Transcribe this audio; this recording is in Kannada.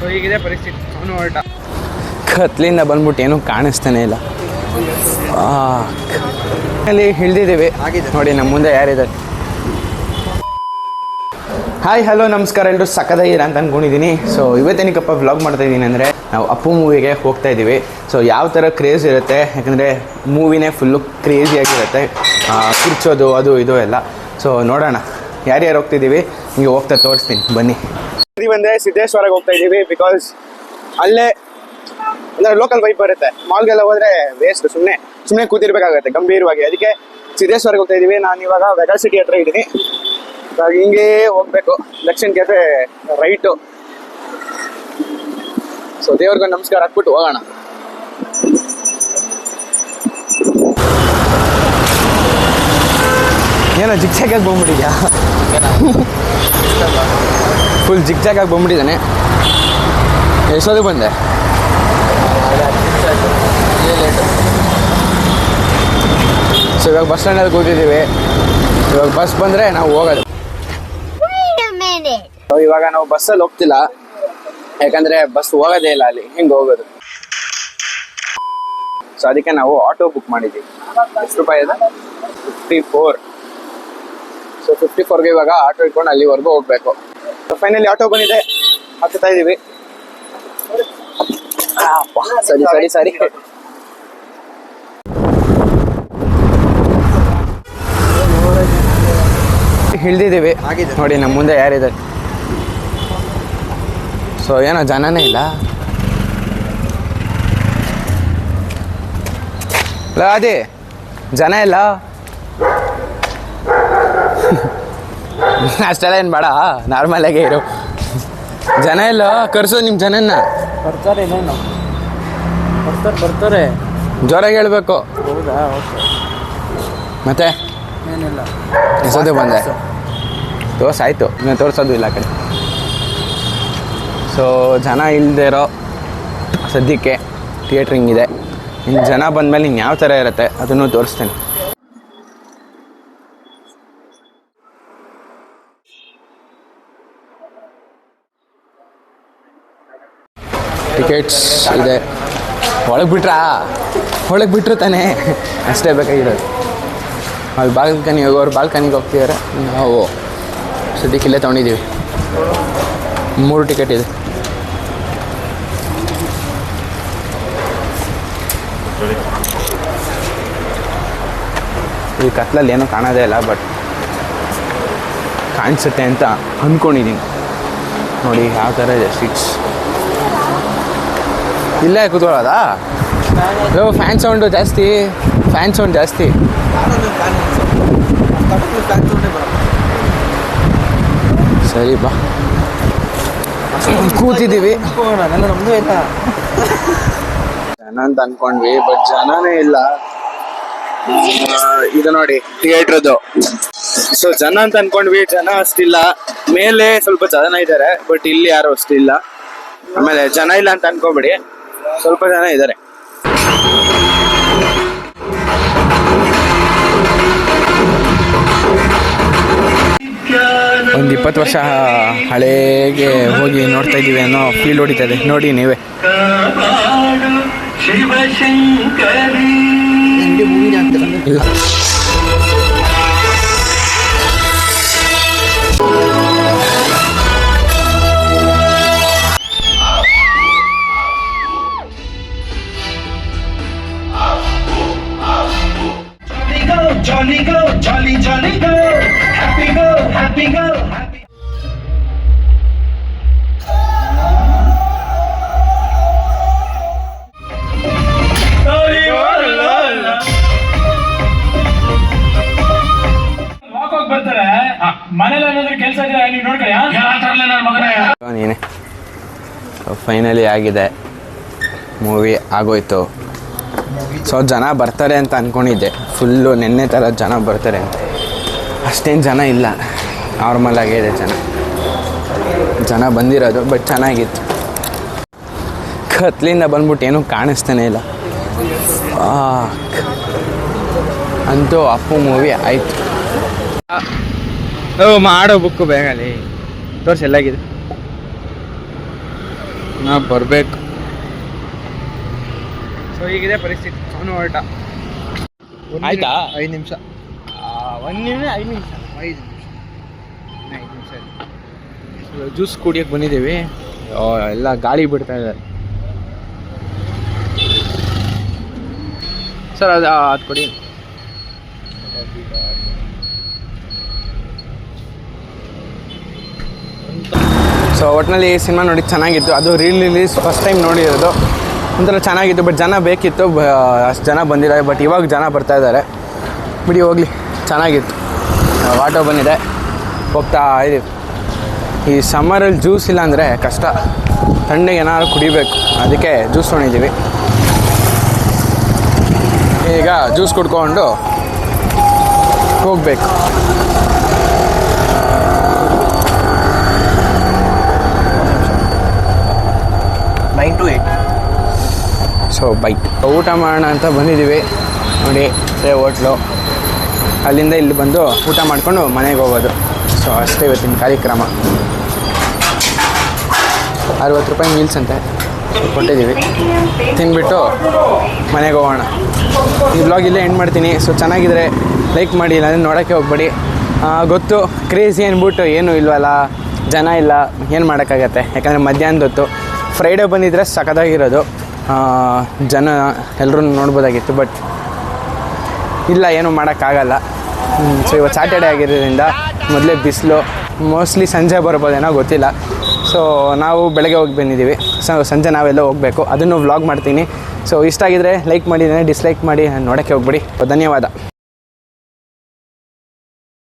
ಸೊ ಹೀಗಿದೆ ಪರಿಸ್ಥಿತಿ. ಅವನು ಹೊರಟ. ಕತ್ಲಿಂದ ಬಂದ್ಬಿಟ್ಟು ಏನೂ ಕಾಣಿಸ್ತಾನೆ ಇಲ್ಲ. ಅಲ್ಲಿ ಹಿಳ್ದಿದ್ದೀವಿ ನೋಡಿ ನಮ್ಮ ಮುಂದೆ ಯಾರಿದ್ದಾರೆ? ಹಾಯ್ ಹಲೋ ನಮಸ್ಕಾರ. ಎಲ್ಲರೂ ಸಕ್ಕದಾಗಿರ ಅಂತ ಅಂದ್ಕೊಂಡಿದ್ದೀನಿ ಸೊ ಇವತ್ತೇನಿಕಪ್ಪ ವ್ಲಾಗ್ ಮಾಡ್ತಾ ಇದ್ದೀನಿ ಅಂದರೆ ನಾವು ಅಪ್ಪು ಮೂವಿಗೆ ಹೋಗ್ತಾ ಇದ್ದೀವಿ. ಸೊ ಯಾವ ಥರ ಕ್ರೇಜ್ ಇರುತ್ತೆ? ಯಾಕಂದರೆ ಮೂವಿನೇ ಫುಲ್ಲು ಕ್ರೇಜಿಯಾಗಿರುತ್ತೆ ಕಿರ್ಚೋದು ಅದು ಇದು ಎಲ್ಲ. ಸೊ ನೋಡೋಣ. ಯಾರ್ಯಾರು ಹೋಗ್ತಿದ್ದೀವಿ? ನಿಮಗೆ ಹೋಗ್ತಾ ತೋರಿಸ್ತೀನಿ. ಬನ್ನಿ. ಬಂದರೆ ಸಿದ್ದೇಶ್ವರಗೆ ಹೋಗ್ತಾ ಇದೀವಿ ಬಿಕಾಸ್ ಅಲ್ಲೇ ಅಂದ್ರೆ ಲೋಕಲ್ ವೈಪ್ ಬರುತ್ತೆ. ಮಾಲ್ಗೆಲ್ಲ ಹೋದ್ರೆ ವೇಸ್ಟ್ ಸುಮ್ಮನೆ ಸುಮ್ಮನೆ ಕೂತಿರ್ಬೇಕಾಗತ್ತೆ ಗಂಭೀರವಾಗಿ. ಅದಕ್ಕೆ ಸಿದ್ದೇಶ್ವರ್ಗೆ ಹೋಗ್ತಾ ಇದೀವಿ ನಾನು ಇವಾಗ ವೆಗಾ ಸಿಟಿ ಹತ್ರ ಇದ್ದೀನಿ. ಹಿಂಗೆ ಹೋಗ್ಬೇಕು. ದಕ್ಷಿಣ ಕೆಫೆ ರೈಟು ಸೊ ದೇವ್ರಿಗೆ ನಮಸ್ಕಾರ ಹಾಕ್ಬಿಟ್ಟು ಹೋಗೋಣ. ಏನೋ ಜಿಗ್ಜಾಗಾಗಿ ಬಂದ್ಬಿಟ್ಟಿದ್ಯಾ? ಫುಲ್ ಆಗಿ ಬಂದ್ಬಿಟ್ಟಿದ್ದಾನೆ. ಹೆಸರು ಬಂದೆ. ಸೊ ಇವಾಗ ಬಸ್ ಸ್ಟ್ಯಾಂಡಲ್ಲಿ ಕೂತಿದ್ದೀವಿ. ಇವಾಗ ಬಸ್ ಬಂದರೆ ನಾವು ಹೋಗೋದು. ಇವಾಗ ನಾವು ಬಸ್ಸಲ್ಲಿ ಹೋಗ್ತಿಲ್ಲ. ಯಾಕಂದರೆ ಬಸ್ ಹೋಗೋದೇ ಇಲ್ಲ ಅಲ್ಲಿ. ಹಿಂಗೆ ಹೋಗೋದು? ಸೊ ಅದಕ್ಕೆ ನಾವು ಆಟೋ ಬುಕ್ ಮಾಡಿದ್ದೀವಿ. ಎಷ್ಟು ರೂಪಾಯಿ ಇದೆ? ಫಿಫ್ಟಿ ಫೋರ್ ಸೊ ಫಿಫ್ಟಿ ಫೋರ್ಗೆ ಇವಾಗ ಆಟೋ ಇಟ್ಕೊಂಡು ಅಲ್ಲಿವರೆಗೂ ಹೋಗ್ಬೇಕು. ಫೈನಲಿ ಆಟೋ ಬಂದಿದೆ. ಹತ್ತುತ್ತಾ ಇದೀವಿ. ಸರಿ ಸರಿ ಸರಿ. ಹಿಳ್ದಿದ್ದೀವಿ ನೋಡಿ ನಮ್ಮ ಮುಂದೆ ಯಾರಿದೆ ಸೊ ಏನೋ ಜನನೇ ಇಲ್ಲ. ಅದೇ. ಜನ ಇಲ್ಲ. ಅಷ್ಟೆಲ್ಲ ಏನು ಬೇಡ ನಾರ್ಮಲ್ ಆಗೇ ಇರು. ಜನ ಇಲ್ಲ ಕರ್ಸು ನಿಮ್ಮ ಜನನ್ನ. ಬರ್ತಾರೆ ಇನ್ನೇನು. ಬರ್ತಾರೆ ಬರ್ತಾರೆ. ಜೋರಾಗಿ ಹೇಳ್ಬೇಕು. ಹೌದಾ? ಓಕೆ. ಮತ್ತೆ? ಏನಿಲ್ಲ. ಎಸೋದೇ ಬಂದೆ. ತೋರ್ಸ್ ಆಯಿತು ಇನ್ನು ತೋರಿಸೋದು ಇಲ್ಲ ಕಡೆ. ಸೊ ಜನ ಇಲ್ಲದೆ ಇರೋ ಸದ್ಯಕ್ಕೆ ಥಿಯೇಟ್ರಿಂಗ್ ಇದೆ ಇನ್ನು ಜನ ಬಂದಮೇಲೆ ಇನ್ನು ಯಾವ ಥರ ಇರುತ್ತೆ ಅದನ್ನು ತೋರಿಸ್ತೇನೆ. ಟಿಕೆಟ್ಸ್ ಇದೆ. ಒಳಗೆ ಬಿಟ್ರಾ? ಒಳಗೆ ಬಿಟ್ರು ತಾನೇ. ಅಷ್ಟೇ ಬೇಕಾಗಿರೋದು. ಅಲ್ಲಿ ಬಾಲ್ಕನಿ ಹೋಗೋರು ಬಾಲ್ಕನಿಗೆ ಹೋಗ್ತಿದ್ದಾರೆ ನಾವು ಸದ್ಯಕ್ಕೆ ಇಲ್ಲೇ ತೊಗೊಂಡಿದ್ದೀವಿ. ಮೂರು ಟಿಕೆಟ್ ಇದೆ. ಈ ಕತ್ಲಲ್ಲಿ ಏನೂ ಕಾಣೋದೇ ಇಲ್ಲ, ಬಟ್ ಕಾಣಿಸುತ್ತೆ ಅಂತ ಅಂದ್ಕೊಂಡಿದ್ದೀನಿ ನೋಡಿ ಯಾವ ಥರ ಇದೆ ಸೀಟ್ಸ್ ಇಲ್ಲೇ ಕೂತ್ಕೊಳ್ಳೋದಾ? ಹಲೋ ಫ್ಯಾನ್ ಸೌಂಡು ಜಾಸ್ತಿ ಫ್ಯಾನ್ ಸೌಂಡ್ ಜಾಸ್ತಿ. ಸರಿ, ಬಾ. ಕೂತಿದ್ದೀವಿ. ಜನ ಅಂತ ಅನ್ಕೊಂಡ್ವಿ ಬಟ್ ಜನನೇ ಇಲ್ಲ. ಇದು ನೋಡಿ ಥಿಯೇಟ್ರದ್ದು ಸೊ ಜನ ಅಂತ ಅನ್ಕೊಂಡ್ವಿ, ಜನ ಅಷ್ಟಿಲ್ಲ. ಮೇಲೆ ಸ್ವಲ್ಪ ಜನ ಇದ್ದಾರೆ ಬಟ್ ಇಲ್ಲಿ ಯಾರು ಅಷ್ಟಿಲ್ಲ. ಆಮೇಲೆ ಜನ ಇಲ್ಲ ಅಂತ ಅನ್ಕೋಬೇಡಿ. ಸ್ವಲ್ಪ ಜನ ಇದ್ದಾರೆ. ಒಂದು ಇಪ್ಪತ್ತು ವರ್ಷ ಹಳೇಗೆ ಹೋಗಿ ನೋಡ್ತಾ ಇದ್ದೀವಿ ಅನ್ನೋ ಫೀಲ್ ಹೊಡಿತದೆ ನೋಡಿ ನೀವೇ. ಇಲ್ಲ. Happy go, happy. ವಾಕ್ ಹೋಗಿ ಬರ್ತಾರೆ. ಮನೇಲಿ ಏನಾದ್ರು ಕೆಲಸ ಇದ್ರೆ ನೀವು ನೋಡ್ಕೊಳ್ಳಿ ನನ್ನ ಮಗನೇ. ನೀನೆ ಫೈನಲಿ ಆಗಿದೆ. ಮೂವಿ ಆಗೋಯ್ತು. ಸೊ ಜನ ಬರ್ತಾರೆ ಅಂತ ಅಂದ್ಕೊಂಡಿದ್ದೆ ಫುಲ್ಲು ನಿನ್ನೆ ಥರ ಜನ ಬರ್ತಾರೆ ಅಂತ. ಅಷ್ಟೇನು ಜನ ಇಲ್ಲ. ನಾರ್ಮಲ್ ಇದೆ ಜನ. ಜನ ಬಂದಿರೋದು ಬಟ್ ಚೆನ್ನಾಗಿತ್ತು. ಕತ್ಲಿಂದ ಬಂದ್ಬಿಟ್ಟು ಏನೂ ಕಾಣಿಸ್ತಾನೆ ಇಲ್ಲ. ಆ, ಅಂತೂ ಅಪ್ಪು ಮೂವಿ ಆಯಿತು. ಓ ಮಾಡೋ ಬುಕ್ಕು ಬೇಗಲಿ ತೋರಿಸಿ ಎಲ್ಲಾಗಿದೆ? ನಾ ಬರಬೇಕು. ಸೊ ಈಗಿದೆ ಪರಿಸ್ಥಿತಿ. ಅವನು ಹೊರಟ. ಆಯ್ತಾ? ಐದು ನಿಮಿಷ. ಒಂದು ನಿಮಿಷ ಐದು ನಿಮಿಷ. ಐದು ಜ್ಯೂಸ್ ಕುಡಿಯೋಕ್ಕೆ ಬಂದಿದ್ದೀವಿ. ಎಲ್ಲ ಗಾಳಿ ಬಿಡ್ತಾ ಇದ್ದಾರೆ ಸರ್, ಅದು ಅದು ಕೊಡಿ. ಸೊ ಒಟ್ಟಿನಲ್ಲಿ ಸಿನಿಮಾ ನೋಡಿ ಚೆನ್ನಾಗಿತ್ತು. ಅದು ರೀಲ್ ರಿಲೀಸ್ ಫಸ್ಟ್ ಟೈಮ್ ನೋಡಿರೋದು. ಒಂಥರ ಚೆನ್ನಾಗಿತ್ತು ಬಟ್ ಜನ ಬೇಕಿತ್ತು. ಅಷ್ಟು ಜನ ಬಂದಿದ್ದಾರೆ ಬಟ್ ಇವಾಗ ಜನ ಬರ್ತಾ ಇದ್ದಾರೆ. ಬಿಡಿ, ಹೋಗಲಿ. ಚೆನ್ನಾಗಿತ್ತು. ಆಟೋ ಬಂದಿದೆ. ಹೋಗ್ತಾ ಇದೀವಿ. ಈ ಸಮ್ಮರಲ್ಲಿ ಜ್ಯೂಸ್ ಇಲ್ಲ ಅಂದರೆ ಕಷ್ಟ. ತಣ್ಣಗೆ ಏನಾದ್ರು ಕುಡಿಬೇಕು. ಅದಕ್ಕೆ ಜ್ಯೂಸ್ ತೊಗೊಂಡಿದ್ದೀವಿ. ಈಗ ಜ್ಯೂಸ್ ಕುಡ್ಕೊಂಡು ಹೋಗಬೇಕು. Nine to eight so bike ಊಟ ಮಾಡೋಣ ಅಂತ ಬಂದಿದ್ದೀವಿ. ನೋಡಿ ಹೋಟ್ಲು. ಅಲ್ಲಿಂದ ಇಲ್ಲಿ ಬಂದು ಊಟ ಮಾಡಿಕೊಂಡು ಮನೆಗೆ ಹೋಗೋದು. ಸೊ, ಅಷ್ಟೇ ಇವತ್ತಿನ ಕಾರ್ಯಕ್ರಮ. ಅರವತ್ತು ರೂಪಾಯಿ ಮೀಲ್ಸ್ ಅಂತೆ. ಕೊಟ್ಟಿದ್ದೀವಿ. ತಿನ್ಬಿಟ್ಟು ಮನೆಗೆ ಹೋಗೋಣ. ಈ ಬ್ಲಾಗ್ ಇಲ್ಲೇ ಎಂಡ್ ಮಾಡ್ತೀನಿ. ಸೊ ಚೆನ್ನಾಗಿದ್ರೆ ಲೈಕ್ ಮಾಡಿ, ಇಲ್ಲಾಂದರೆ ನೋಡೋಕ್ಕೆ ಹೋಗ್ಬೇಡಿ. ಗೊತ್ತು ಕ್ರೇಜಿ ಅಂದ್ಬಿಟ್ಟು ಏನೂ ಇಲ್ವಲ್ಲ? ಜನ ಇಲ್ಲ. ಏನು ಮಾಡೋಕ್ಕಾಗತ್ತೆ? ಯಾಕಂದರೆ ಮಧ್ಯಾಹ್ನದ ಹೊತ್ತು. ಫ್ರೈಡೇ ಬಂದಿದ್ರೆ ಸಖತ್ತಾಗಿರೋದು. ಜನ ಎಲ್ಲರೂ ನೋಡ್ಬೋದಾಗಿತ್ತು ಬಟ್ ಇಲ್ಲ, ಏನೂ ಮಾಡೋಕ್ಕಾಗಲ್ಲ. ಸೊ ಇವತ್ತು ಸ್ಯಾಟರ್ಡೇ ಆಗಿರೋದ್ರಿಂದ ಮೊದಲೇ ಬಿಸಿಲು ಮೋಸ್ಟ್ಲಿ ಸಂಜೆ ಬರ್ಬೋದೇನೋ ಗೊತ್ತಿಲ್ಲ. ಸೊ ನಾವು ಬೆಳಗ್ಗೆ ಹೋಗಿ ಬಂದಿದ್ದೀವಿ. ಸೊ ಸಂಜೆ ನಾವೆಲ್ಲ ಹೋಗಬೇಕು. ಅದನ್ನು ವ್ಲಾಗ್ ಮಾಡ್ತೀನಿ. ಸೊ ಇಷ್ಟ ಆಗಿದ್ರೆ ಲೈಕ್ ಮಾಡಿದ್ದೇನೆ ಡಿಸ್ಲೈಕ್ ಮಾಡಿ, ನೋಡೋಕ್ಕೆ ಹೋಗ್ಬಿಡಿ. ಧನ್ಯವಾದ.